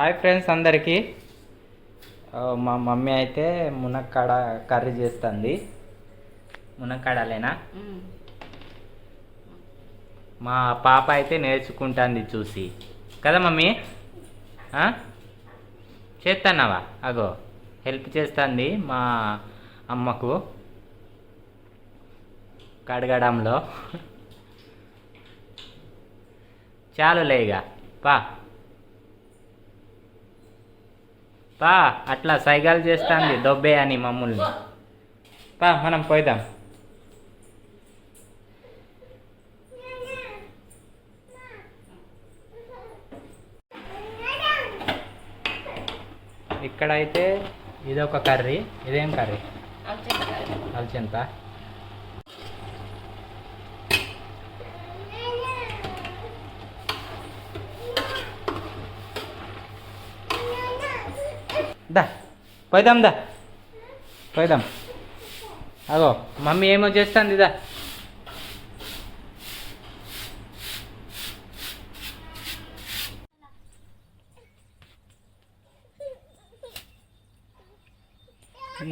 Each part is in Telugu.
హాయ్ ఫ్రెండ్స్ అందరికీ. మా మమ్మీ అయితే మునక్కాడ కర్రీ చేస్తుంది. మునక్కాడలేనా? మా పాప అయితే నేర్చుకుంటుంది చూసి. కదా మమ్మీ? ఆ? చేస్తున్నావా అగో హెల్ప్ చేస్తుంది మా అమ్మకు. కడగడంలో. చాలులే ఇక పా. పా అట్లా సైగాలు చేస్తుంది దొబ్బే అని మమ్మల్ని. పా. మనం పోయిదాం. ఇక్కడైతే ఇది ఒక కర్రీ ఇదేం కర్రీ? అల్చెంత. దా పోయిదాం దా. పోయిదాం అగో మమ్మీ ఏమో చేస్తుంది దా.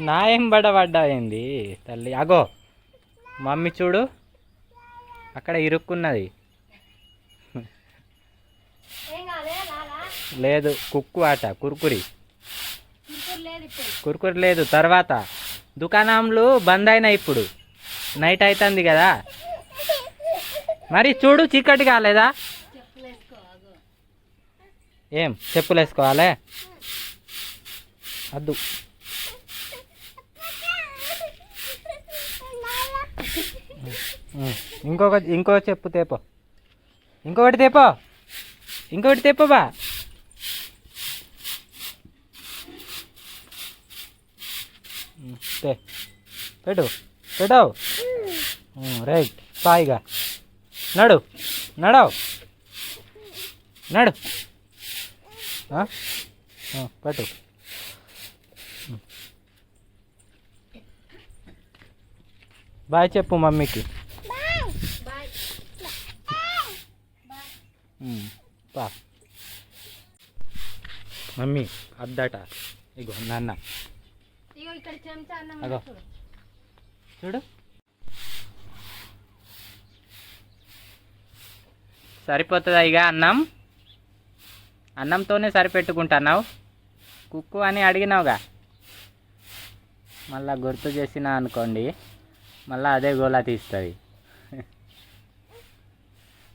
నా ఏం బడబడ్డా ఏంది తల్లి. అగో మమ్మీ చూడు. అక్కడ ఇరుక్కున్నది. లేదు కుక్కు ఆట కుర్కురి. కుర్కురి లేదు తర్వాత. దుకాణంలు బంద్ అయినాయి ఇప్పుడు. నైట్ అవుతుంది కదా. మరి చూడు చీకటి కాలేదా? ఏం చెప్పులు వేసుకోవాలి అద్దు. ఉం. ఇంకొక ఇంకో చెప్పు తేపో. ఇంకొకటి తేపో. ఇంకొకటి తేపో బా. తే. పెట్టు. పెట్టావు? రైట్. పాయిగా నడు. నడవు. నడు. పెట్టు. బాయ్ చెప్పు మమ్మీకి. పా. మమ్మీ అద్దట. ఇగో నాన్న ఇగో ఇక్కడ చెంచా అన్నం అగో. చూడు. సరిపోతుందా ఇక అన్నం? అన్నంతోనే సరిపెట్టుకుంటున్నావు? కుక్కు అని అడిగినావుగా? మళ్ళా గుర్తు చేసినా అనుకోండి మళ్ళా అదే గోలా తీస్తుంది.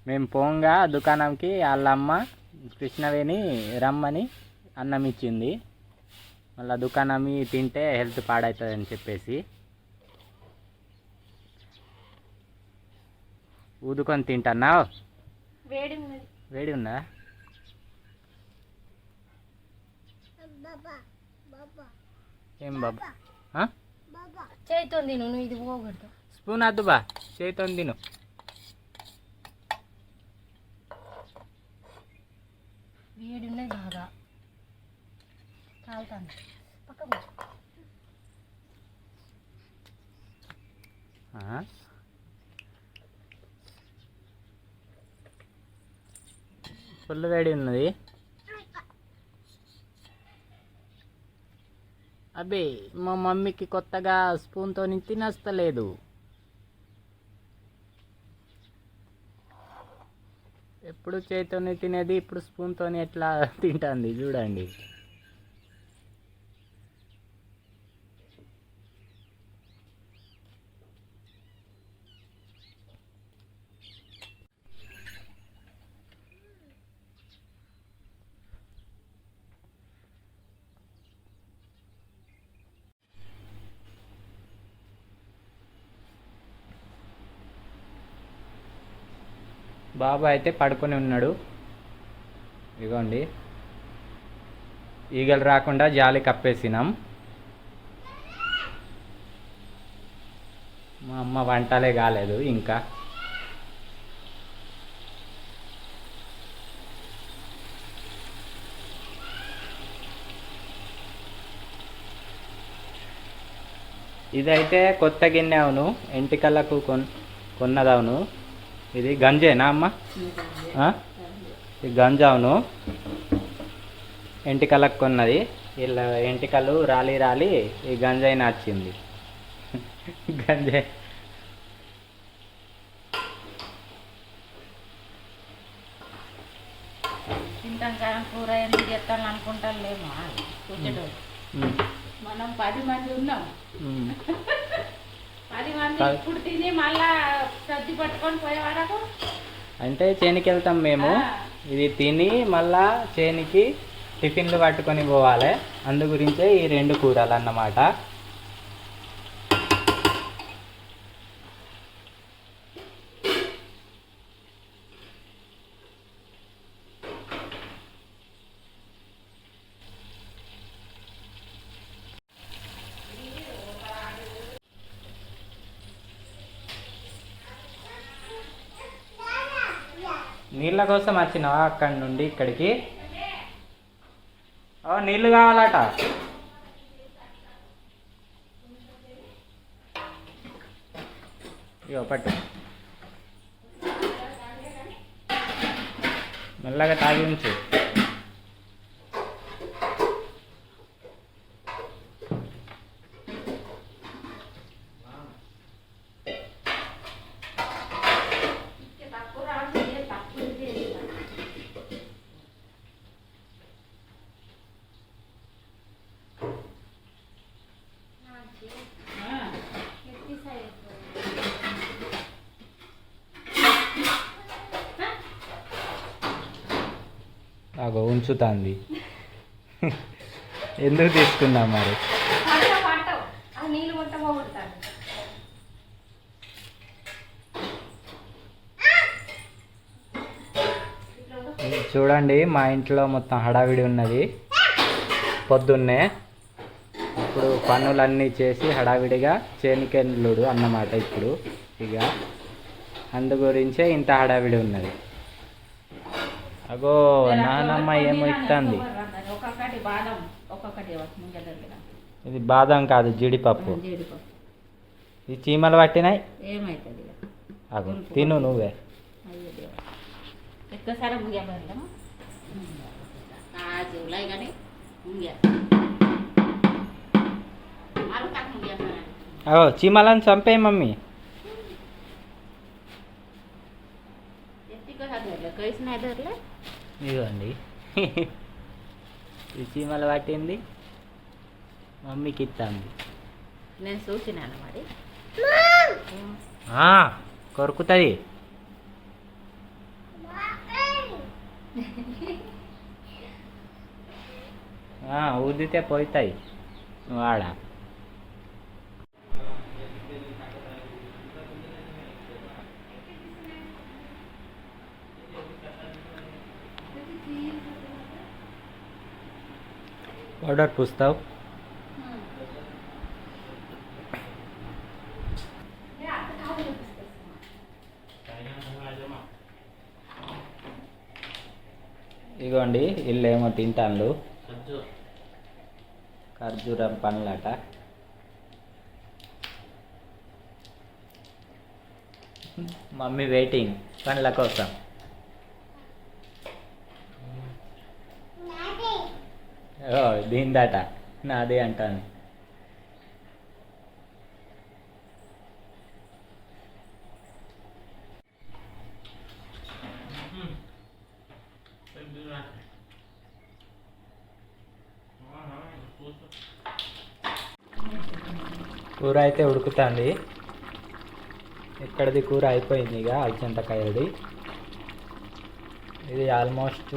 మేము పోంగా దుకాణంకి వాళ్ళ అమ్మ కృష్ణవేణి రమ్మని అన్నం ఇచ్చింది. మళ్ళీ దుకాణం తింటే హెల్త్ పాడవుతుంది అని చెప్పేసి ఊదుకొని తింటున్నావు? వేడి ఉందా? ఏం బాబా? చేయితో తిను నువ్వు ఇది పోగొట్టు స్పూన్ వద్దు బా చేతితో తిను. వేడి ఉన్నది బాగా. కాలుతాను పక్క ఫుల్ వేడి ఉన్నది. అబ్బే మా మమ్మీకి కొత్తగా స్పూన్తో తినస్తలేదు. ఎప్పుడు చేతితోనే తినేది ఇప్పుడు స్పూన్తో ఎట్లా తింటుంది చూడండి. బాబు అయితే పడుకొని ఉన్నాడు. ఇదిగోండి ఈగలు రాకుండా జాలి కప్పేసినాం. మా అమ్మ వంటలే కాలేదు ఇంకా. ఇదైతే కొత్త గిన్నె అవును. ఎంటికలకు కొన్ కొన్నదవును. ఇది గంజేనా అమ్మ? ఇది గంజావును ఎంటికలకు కొన్నది. ఇలా ఎంటికలు రాలి రాలి ఈ గంజాయి నచ్చింది గంజాయి. కూర ఎందుకు చేస్తాను అనుకుంటాను లేమా? మనం పది మంది ఉన్నాం. ఇప్పుడు తిని మళ్ళా సర్ది పట్టుకొని పోయే వరకు? అంటే చేనికి వెళ్తాం మేము. ఇది తిని మళ్ళా చేనికి టిఫిన్లు పట్టుకొని పోవాలి. అందు గురించే ఈ రెండు కూరలు అన్నమాట. నీళ్ళ కోసం వచ్చినావా? అక్కడి నుండి ఇక్కడికి? ఓ నీళ్ళు కావాలట. ఇగో పట్టు. మెల్లగా తాగి ఉంచు. అగో ఉంచుతాంది. ఎందుకు తీసుకున్నాం మరి? చూడండి మా ఇంట్లో మొత్తం హడావిడి ఉన్నది. పొద్దున్నే ఇప్పుడు పనులన్నీ చేసి హడావిడిగా చేనికెళ్ళుడు అన్నమాట ఇప్పుడు. ఇక అందు గురించే ఇంత హడావిడి ఉన్నది. అగో నానమ్మ ఏమో ఇస్తుంది ఇది బాదం కాదు జీడిపప్పు. ఈ చీమలు పట్టినాయి? అగో తిను నువ్వే. అగో చీమలను చంపే మమ్మీ. ఈ చీమలు పట్టింది. మమ్మీకి ఇస్తుంది నేను చూసినాను మరి? కొరుకుతుంది. ఊదితే పోతాయి వాడ పౌడర్ పుస్తావ్? ఇగోండి వీళ్ళు ఏమో తింటాను ఖర్జూరం పండ్లట. మమ్మీ వెయిటింగ్ పండ్ల కోసం. దీందట నాది అంటాను. కూర అయితే ఉడుకుతుంది. ఇక్కడది కూర అయిపోయింది ఇక అలచంతకాయది ఇది ఆల్మోస్ట్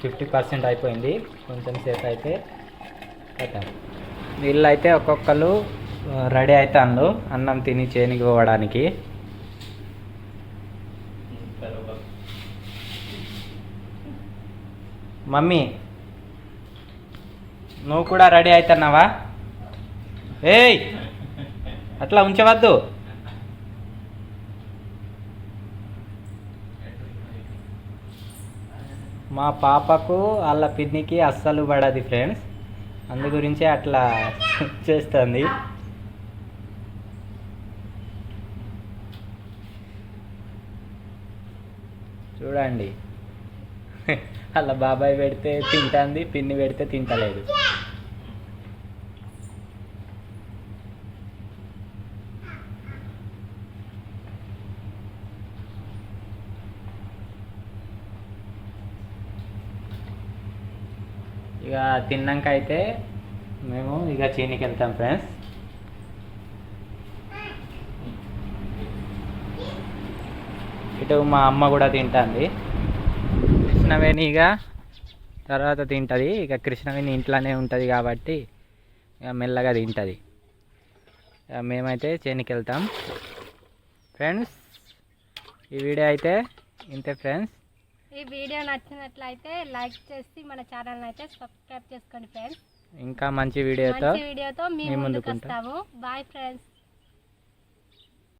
ఫిఫ్టీ పర్సెంట్ అయిపోయింది. కొంచెం సేపు అయితే కథ వీళ్ళు అయితే ఒక్కొక్కరు రెడీ అవుతాను అన్నం తిని చేనికి పోవడానికి. మమ్మీ నువ్వు కూడా రెడీ అవుతున్నావా ఏయ్! అట్లా ఉంచవద్దు. మా పాపకు వాళ్ళ పిన్నికి అస్సలు పడది ఫ్రెండ్స్. అందు గురించే అట్లా చేస్తుంది. చూడండి. అలా బాబాయ్ పెడితే తింటుంది పిన్ని పెడితే తింటలేదు. ఇక తిన్నాక అయితే మేము ఇక చీనికి వెళ్తాం ఫ్రెండ్స్ ఇటు మా అమ్మ కూడా తింటుంది. కృష్ణవేణి ఇక తర్వాత తింటుంది. ఇక కృష్ణవేణి ఇంట్లోనే ఉంటుంది కాబట్టి ఇక మెల్లగా తింటుంది. ఇక మేమైతే చేనికి వెళ్తాం. ఫ్రెండ్స్ ఈ వీడియో అయితే ఇంతే ఫ్రెండ్స్ ఈ వీడియో నచ్చినట్లయితే లైక్ చేసి మన ఛానల్ అయితే సబ్స్క్రైబ్ చేసుకోండి ఫ్రెండ్స్. ఇంకా మంచి వీడియోతో మంచి వీడియోతో మీ ముందుకు. వస్తాము. Bye friends.